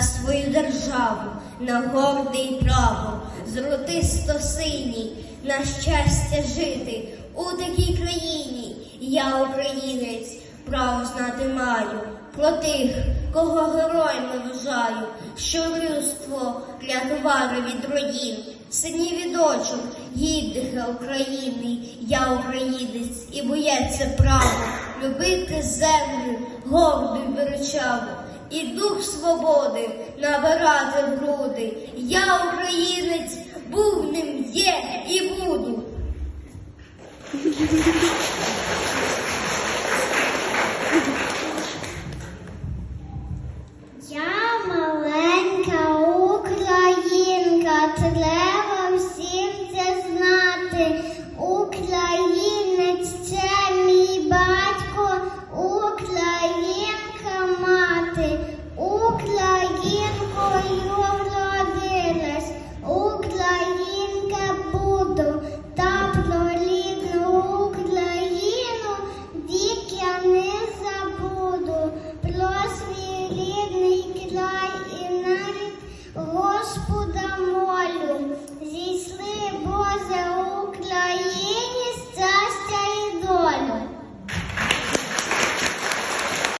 свою державу, на горде й право, золотисто синій, на щастя жити. У такій країні. Я українець, право знати маю. Про тих, кого героями вважаю, що людство товару від руїн, синів і дочок, гідних України, я українець і боєць право, любити землю, горду й величаву, і дух свободи набирати в груди. Я українець, був ним є і буду. Я маленька українка, треба всім це знати. light